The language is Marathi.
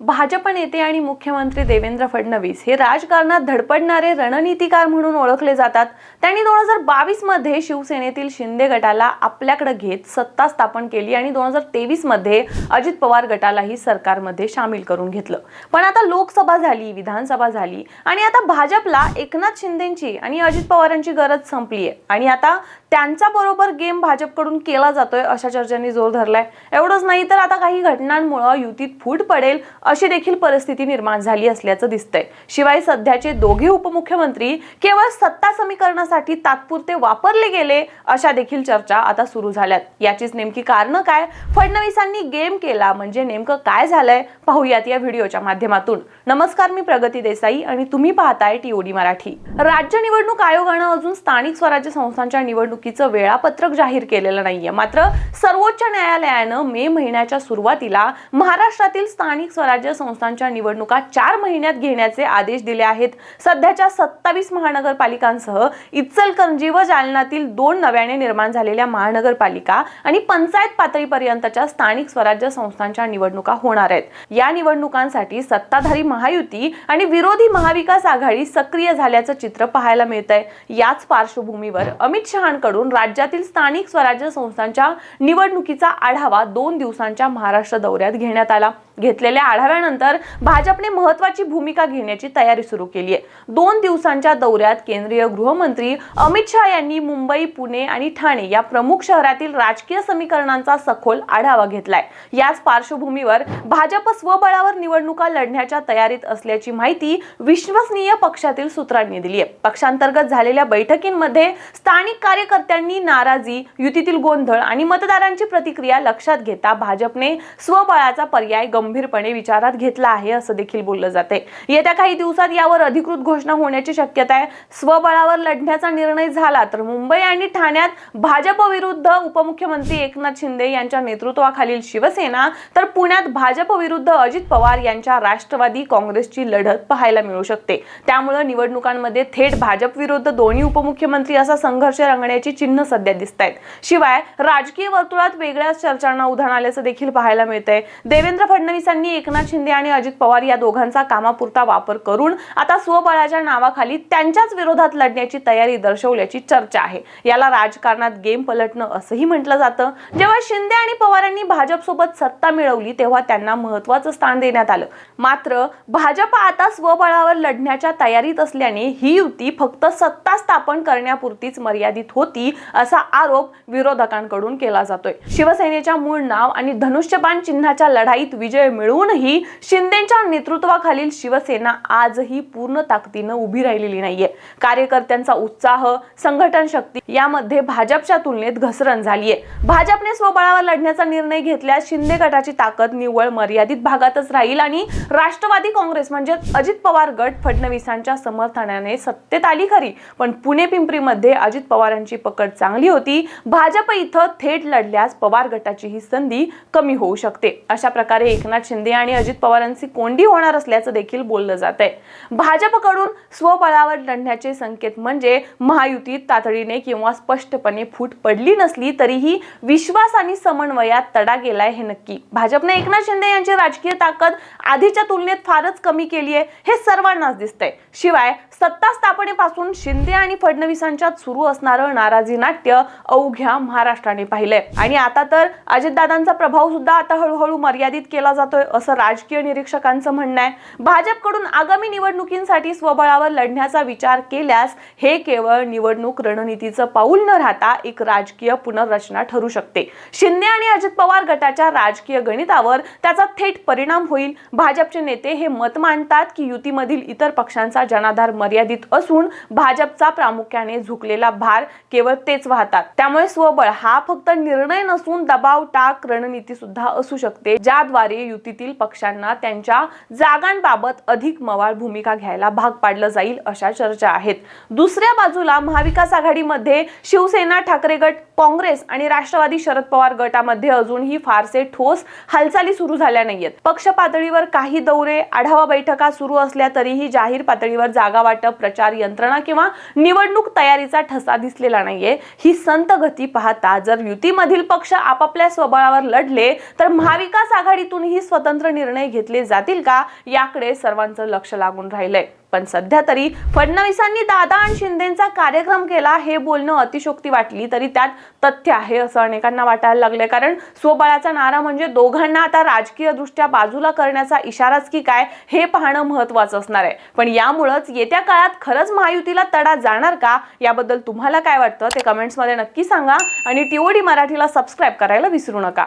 भाजप नेते आणि मुख्यमंत्री देवेंद्र फडणवीस हे राजकारणात धडपडणारे रणनीतिकार म्हणून ओळखले जातात. त्यांनी दोन हजार बावीसमध्ये शिवसेनेतील शिंदे गटाला आपल्याकडे घेत सत्ता स्थापन केली आणि दोन हजार तेवीसमध्ये अजित पवार गटालाही सरकारमध्ये सामील करून घेतलं. पण आता लोकसभा झाली विधानसभा झाली आणि आता भाजपला एकनाथ शिंदेची आणि अजित पवारांची गरज संपली आहे. आणि आता त्यांचा बरोबर गेम भाजपकडून केला जातोय अशा चर्चांनी जोर धरलाय. एवढंच नाही तर आता काही घटनांमुळे युतीत फूट पडेल अशी देखील परिस्थिती निर्माण झाली असल्याचं दिसतंय. शिवाय सध्याचे दोघे उपमुख्यमंत्री केवळ सत्ता समीकरणासाठी तात्पुरते वापरले गेले अशा देखील चर्चा आता सुरू झाल्यात. याचीच नेमकी कारण काय? फडणवीसांनी गेम केला म्हणजे नेमकं काय झालंय? पाहूयात या व्हिडिओच्या माध्यमातून. नमस्कार मी प्रगती देसाई आणि तुम्ही पाहताय टीओडी मराठी. राज्य निवडणूक आयोगानं अजून स्थानिक स्वराज्य संस्थांच्या निवडणुकीचं वेळापत्रक जाहीर केलेलं नाहीये. मात्र सर्वोच्च न्यायालयानं मे महिन्याच्या सुरुवातीला महाराष्ट्रातील स्थानिक स्वराज्य संस्थांच्या निवडणुका चार महिन्यात घेण्याचे आदेश दिले आहेत. सध्याच्या सत्तावीस महानगरपालिकांसह इचलकरंजी व जालनातील दोन नव्याने निर्माण झालेल्या महानगरपालिका आणि पंचायत पातळीपर्यंतच्या स्थानिक स्वराज्य संस्थांच्या निवडणुका होणार आहेत. या निवडणुकांसाठी सत्ताधारी महायुती आणि विरोधी महाविकास आघाडी सक्रिय झाल्याचं चित्र पाहायला मिळत आहे याच पार्श्वभूमीवर अमित शहाकडून राज्यातील स्थानिक स्वराज्य संस्थांच्या निवडणुकीचा आढावा दोन दिवसांच्या महाराष्ट्र दौऱ्यात घेण्यात आला. घेतलेल्या आढाव्यानंतर भाजपने महत्वाची भूमिका घेण्याची तयारी सुरू केली आहे. दोन दिवसांच्या दौऱ्यात केंद्रीय गृहमंत्री अमित शहा यांनी मुंबई पुणे आणि ठाणे या प्रमुख शहरातील राजकीय समीकरणांचा सखोल आढावा घेतलाय. याच पार्श्वभूमीवर भाजप स्वबळावर निवडणुका लढण्याच्या तयारीत असल्याची माहिती विश्वसनीय पक्षातील सूत्रांनी दिली आहे. पक्षांतर्गत झालेल्या बैठकींमध्ये स्थानिक कार्यकर्त्यांनी नाराजी युतीतील गोंधळ आणि मतदारांची प्रतिक्रिया लक्षात घेता भाजपने स्वबळाचा पर्याय गंभीरपणे विचार विचारात घेतला आहे असं देखील बोललं जाते येत्या काही दिवसात यावर अधिकृत घोषणा होण्याची शक्यता आहे. स्वबळावर लढण्याचा निर्णय झाला तर मुंबई आणि ठाण्यात भाजप विरुद्ध उपमुख्यमंत्री एकनाथ शिंदे यांच्या नेतृत्वाखालील शिवसेना तर पुण्यात भाजप विरुद्ध अजित पवार यांच्या राष्ट्रवादी काँग्रेसची लढत पाहायला मिळू शकते. त्यामुळे निवडणुकांमध्ये थेट भाजप विरुद्ध दोन्ही उपमुख्यमंत्री असा संघर्ष रंगण्याची चिन्ह सध्या दिसत आहेत शिवाय राजकीय वर्तुळात वेगळ्याच चर्चांना उधाण आल्याचं देखील पाहायला मिळतंय. देवेंद्र फडणवीसांनी एकनाथ शिंदे आणि अजित पवार या दोघांचा कामापुरता वापर करून आता स्वबळाच्या नावाखाली त्यांच्याच विरोधात लढण्याची तयारी दर्शवल्याची चर्चा आहे. याला राजकारणात गेम पलटणं असंही म्हटलं जातं. जेव्हा शिंदे आणि पवारांनी भाजपसोबत सत्ता मिळवली तेव्हा त्यांना महत्वाचं स्थान देण्यात आलं. मात्र भाजप आता स्वबळावर लढण्याच्या तयारीत असल्याने ही युती फक्त सत्ता स्थापन करण्यापुरतीच मर्यादित होती असा आरोप विरोधकांकडून केला जातोय. शिवसेनेच्या मूळ नाव आणि धनुष्यबाण चिन्हाच्या लढाईत विजय मिळवूनही शिंदेच्या नेतृत्वाखालील शिवसेना आजही पूर्ण ताकदीनं उभी राहिलेली नाहीये. कार्यकर्त्यांचा उत्साह संघटन शक्ती यामध्ये भाजपच्या तुलनेत घसरण झालीये. भाजपने स्वबळावर लढण्याचा निर्णय घेतल्यास शिंदे गटाची ताकद निव्वळ मर्यादित भागातच राहील आणि राष्ट्रवादी काँग्रेस म्हणजे अजित पवार गट फडणवीसांच्या समर्थनाने सत्तेत आली खरी. पण पुणे पिंपरीमध्ये अजित पवारांची पकड चांगली होती. भाजप इथं थेट लढल्यास पवार गटाची ही संधी कमी होऊ शकते. अशा प्रकारे एकनाथ शिंदे आणि अजित पवारांची कोंडी होणार असल्याचं देखील बोललं जात आहे. भाजपकडून स्वबळावर लढण्याचे संकेत म्हणजे महायुतीत तातडीने किंवा स्पष्टपणे फूट पडली नसली तरीही विश्वास आणि समन्वयात तडा गेलाय हे नक्की. भाजपने एकनाथ शिंदे यांची राजकीय ताकद आधीच्या तुलनेत फारच कमी केली आहे हे सर्वांनाच दिसतंय. शिवाय सत्ता स्थापनेपासून शिंदे आणि फडणवीसांच्यात सुरू असणारं नाराजी नाट्य अवघ्या महाराष्ट्राने पाहिलंय. आणि आता तर अजितदादांचा प्रभाव सुद्धा आता हळूहळू मर्यादित केला जातोय असं राजकीय निरीक्षकांचं म्हणणं आहे. भाजपकडून आगामी निवडणुकींसाठी स्वबळावर लढण्याचा विचार केल्यास हे केवळ निवडणूक रणनीतीचं पाऊल न राहता एक राजकीय पुनर्रचना ठरू शकते. शिंदे आणि अजित पवार गटाच्या राजकीय गणितावर त्याचा थेट परिणाम होईल. भाजपचे नेते हे मत मानतात की युतीमधील इतर पक्षांचा जनाधार मर्यादित असून भाजपचा प्रामुख्याने झुकलेला भार केवळ तेच वाहतात. त्यामुळे स्वबळ हा फक्त निर्णय नसून दबाव टाक रणनीती सुद्धा असू शकते ज्याद्वारे युतीतील पक्ष पक्षांना त्यांच्या जागांबाबत अधिक मवाळ भूमिका घ्यायला भाग पाडलं जाईल अशा चर्चा आहेत. दुसऱ्या बाजूला महाविकास आघाडीमध्ये शिवसेना ठाकरे गट काँग्रेस आणि राष्ट्रवादी शरद पवार गटामध्ये अजूनही फारसे ठोस हालचाली सुरू झाल्या नाहीयेत. पक्ष पातळीवर काही दौरे आढावा बैठका सुरू असल्या तरीही जाहीर पातळीवर जागा वाटप प्रचार यंत्रणा किंवा निवडणूक तयारीचा ठसा दिसलेला नाहीये. ही संत गती पाहता जर युतीमधील पक्ष आपापल्या स्वबळावर लढले तर महाविकास आघाडीतूनही स्वतंत्र निर्णय निर्णय घेतले जातील का याकडे सर्वांचं लक्ष लागून राहिलंय. पण सध्या तरी फडणवीसांनी दादा आणि शिंदेचा कार्यक्रम केला हे बोलणं अतिशोक्ती वाटली तरी त्यात तथ्य आहे असं अनेकांना वाटायला लागले कारण स्वबळाचा नारा म्हणजे दोघांना आता राजकीय दृष्ट्या बाजूला करण्याचा इशाराच की काय हे पाहणं महत्वाचं असणार आहे. पण यामुळंच येत्या काळात खरंच महायुतीला तडा जाणार का याबद्दल तुम्हाला काय वाटतं ते कमेंट्समध्ये नक्की सांगा. आणि टीओडी मराठीला सबस्क्राईब करायला विसरू नका.